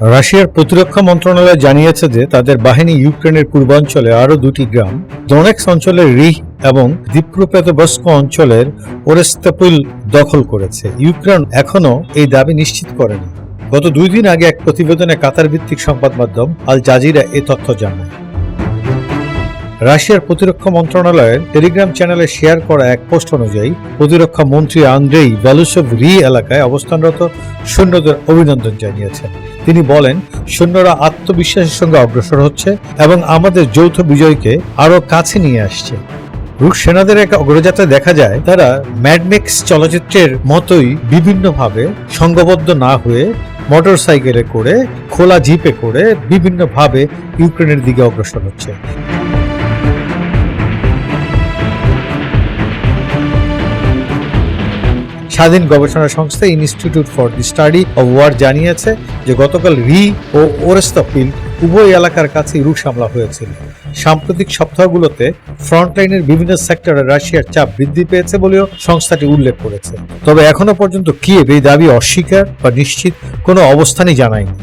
রাশিয়ার প্রতিরক্ষা মন্ত্রণালয় জানিয়েছে যে তাদের বাহিনী ইউক্রেনের পূর্বাঞ্চলে আরও দুটি গ্রাম দনেক্স অঞ্চলের রিহ এবং দিপ্রোপেতবস্ক অঞ্চলের ওরেস্তাপুল দখল করেছে। ইউক্রেন এখনও এই দাবি নিশ্চিত করেনি। গত দুই দিন আগে এক প্রতিবেদনে কাতার ভিত্তিক সংবাদ মাধ্যম আল জাজিরা এ তথ্য জানায়। রাশিয়ার প্রতিরক্ষা মন্ত্রণালয়ের টেলিগ্রাম চ্যানেলে শেয়ার করা এক পোস্ট অনুযায়ী, প্রতিরক্ষা মন্ত্রী আন্দ্রেই ব্যালুসভ রি এলাকায় অবস্থানরত সৈন্যদের অভিনন্দন জানিয়েছেন। তিনি বলেন, সৈন্যরা আত্মবিশ্বাসের সঙ্গে অগ্রসর হচ্ছে এবং আমাদের যৌথ বিজয়কে আরও কাছে নিয়ে আসছে। রুশ সেনাদের এক অগ্রযাত্রায় দেখা যায়, তারা ম্যাডমেক্স চলচ্চিত্রের মতোই বিভিন্নভাবে সংঘবদ্ধ না হয়ে মোটর সাইকেলে করে, খোলা জিপে করে বিভিন্নভাবে ইউক্রেনের দিকে অগ্রসর হচ্ছে। স্বাধীন গবেষণা সংস্থা institute for the study of war জানিয়েছে যে গতকাল রি ও ওরেস্তাপিল উভয় এলাকার কাছেই রুশ হামলা হয়েছিল। সাম্প্রতিক সপ্তাহগুলোতে ফ্রন্টলাইনের বিভিন্ন সেক্টরে রাশিয়ার চাপ বৃদ্ধি পেয়েছে বলেও সংস্থাটি উল্লেখ করেছে। তবে এখনও পর্যন্ত কিয়েভ এই দাবি অস্বীকার বা নিশ্চিত কোনো অবস্থানই জানায়নি।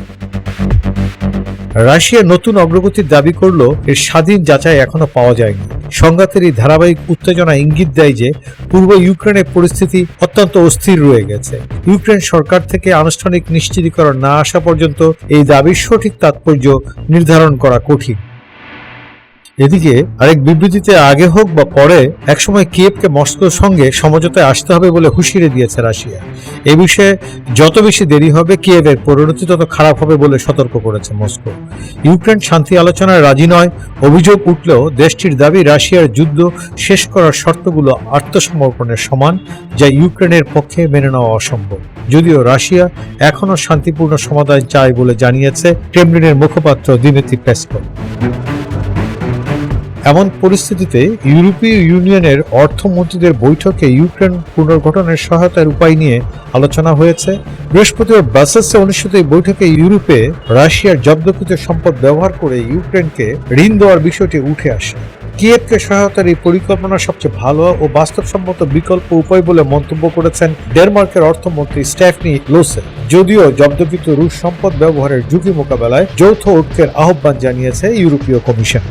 রাশিয়া নতুন অগ্রগতির দাবি করলেও এর স্বাধীন যাচাই এখনও পাওয়া যায়নি। সংঘাতের এই ধারাবাহিক উত্তেজনা ইঙ্গিত দেয় যে, পূর্ব ইউক্রেনের পরিস্থিতি অত্যন্ত অস্থির রয়ে গেছে। ইউক্রেন সরকার থেকে আনুষ্ঠানিক নিশ্চিতীকরণ না আসা পর্যন্ত এই দাবির সঠিক তাৎপর্য নির্ধারণ করা কঠিন। এদিকে আরেক বিবৃতিতে আগে হোক বা পরে, একসময় কিয়েভকে মস্কোর সঙ্গে সমঝোতায় আসতে হবে বলে হুঁশিয়ারি দিয়েছে রাশিয়া। এ বিষয়ে যত বেশি দেরি হবে, কিয়েভের পরিণতি তত খারাপ হবে বলে সতর্ক করেছে মস্কো। ইউক্রেন শান্তি আলোচনায় রাজি নয়, অভিযোগ উঠলেও দেশটির দাবি রাশিয়ার যুদ্ধ শেষ করার শর্তগুলো আত্মসমর্পণের সমান, যা ইউক্রেনের পক্ষে মেনে নেওয়া অসম্ভব। যদিও রাশিয়া এখনও শান্তিপূর্ণ সমাধান চায় বলে জানিয়েছে ক্রেমলিনের মুখপাত্র দিমিত্রি পেসকভ এমন পরিস্থিতিতে ইউরোপীয় ইউনিয়নের অর্থমন্ত্রীদের বৈঠকে ইউক্রেন পুনর্গঠনের সহায়তার উপায় নিয়ে আলোচনা হয়েছে। বৃহস্পতিবার ব্রাসেলসে অনুষ্ঠিত এই বৈঠকে ইউরোপে রাশিয়ার জব্দকৃত সম্পদ ব্যবহার করে ইউক্রেনকে ঋণ দেওয়ার বিষয়টি উঠে আসে। কিয়েভকে সহায়তার এই পরিকল্পনা সবচেয়ে ভালো ও বাস্তবসম্মত বিকল্প উপায় বলে মন্তব্য করেছেন ডেনমার্কের অর্থমন্ত্রী স্ট্যাফনি লোসে। যদিও জব্দকৃত রুশ সম্পদ ব্যবহারের ঝুঁকি মোকাবেলায় যৌথ ঐক্যের আহ্বান জানিয়েছে ইউরোপীয় কমিশন।